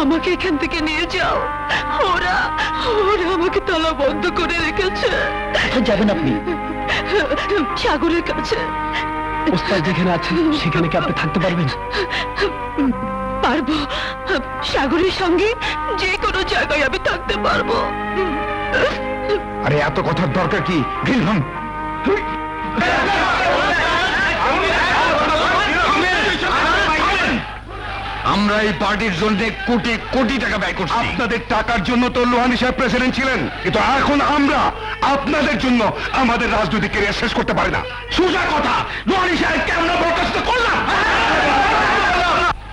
আমাকে এখান থেকে নিয়ে যাও। ওরা ওরা আমাকে তালা বন্ধ করে রেখেছে। যাবেন আপনি? সাগরের কাছে। ওস্তাদ যেখানে আছেন সেখানে কি আপনি থাকতে পারবেন? পারব। সাগরের সঙ্গে যে কোনো জায়গায় আমি থাকতে পারব। আরে এত কথার দরকার কি? গিলহাম। আমরা এই পার্টির জন্য কোটি কোটি টাকা ব্যয় করছি আপনাদের টাকার জন্য তো লোহানি সাহেব প্রেসিডেন্ট ছিলেন কিন্তু এখন আমরা আপনাদের জন্য আমাদের রাজনৈতিক ক্যারিয়ার শেষ করতে পারি না সোজা কথা লোহানি সাহেবকে আমরা বরখাস্ত করলাম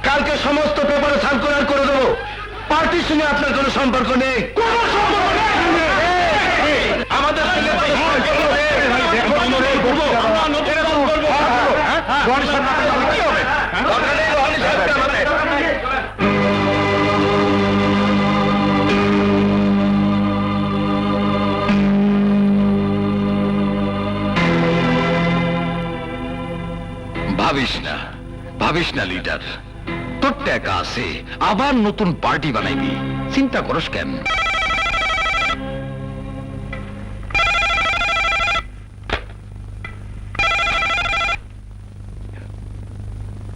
কালকে সমস্ত পেপারে সার্কুলার করে দেবো পার্টির সঙ্গে আপনার কোনো সম্পর্ক নেই কোনো সম্পর্ক নেই আমাদের সঙ্গে ভাবিস না ভাবিস না লিডার তোর টাকা আছে আবার নতুন পার্টি বানাইবি। চিন্তা করস কেন?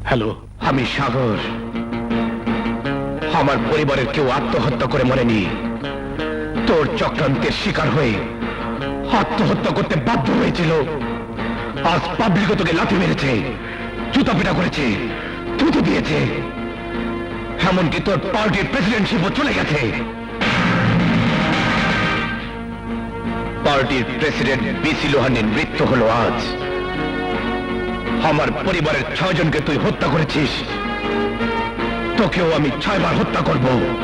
হ্যালো আমি সাগর। আমার পরিবারের কেউ আত্মহত্যা করে মরেনি। তোর চক্রান্তের শিকার হয়ে আত্মহত্যা করতে বাধ্য হয়েছিল। আজ পাবলিক তোকে লাথি মেরেছে। জুতা পিটা করেছে, থুতু দিয়েছে। এমনকি তোর পার্টির প্রেসিডেন্টশিপও চলে গেছে। পার্টির প্রেসিডেন্ট বিসি লোহানের মৃত্যু হলো আজ। আমার পরিবারের ছয়জনকে তুই হত্যা করেছিস। তোকেও আমি ছয়বার হত্যা করব।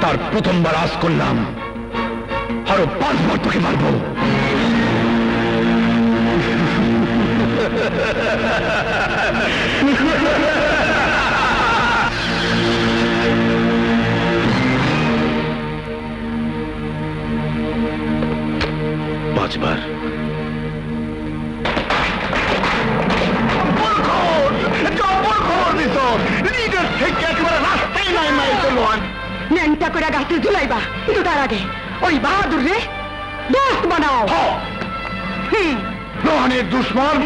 তার প্রথমবার আজ করলাম। আরও পাঁচবার তোকে মারবো। পাঁচবার। ন্যাংটা করে গাছে ঝুলাইবা কিন্তু তার আগে ওই বাহাদুর রে দোস্ত বানাও। হুম। রোহানের দুশ্মন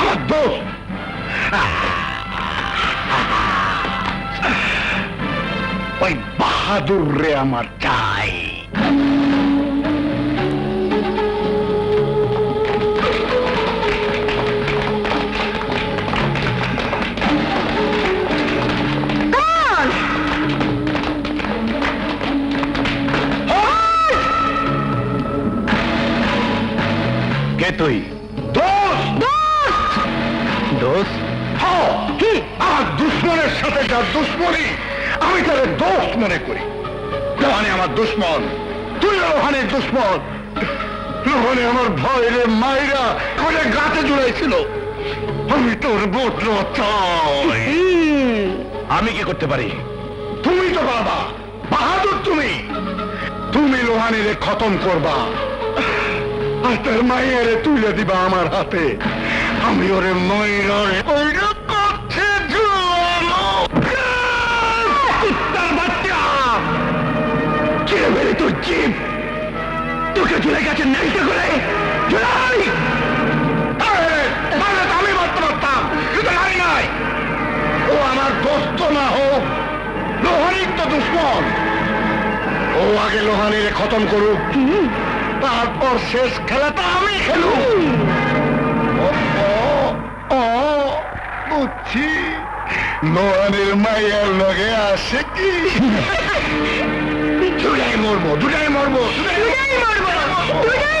আমার দোষ। ওই বাহাদুর রে আমার চাই। তুই? সাথে যার দুশ্মনী, আমি তাদের দোষ মনে করি। লোহানে আমার দুশ্মন, তুই লোহানের দুশ্মন। লোহানে আমার ভয়রে মাইরা করে গাতে জুড়াইছিল। আমি তোর চাই। আমি কি করতে পারি? তুমি তো বাবা, বাহাদুর তুমি। তুমি লোহানের খতম করবা। আর তার মাইয়ারে তুলে দিবা আমার হাতে। আমি ওরে ময়ূরের তোকে ঝুলে গেছে নাইতে করে। আমি মারতে পারতাম কিন্তু নাই নাই। ও আমার দোস্ত না হোক লোহানির তো দুশ্মন। ও আগে লোহানির খতম করুক তারপর শেষ খেলাটা আমি খেলুম। ও, ও, ও, বুঝছি নোয়ানের মাইয়ার লগে আসে কি? দুটাই মরবো দুটাই মরবো দুটাই মরবো দুটাই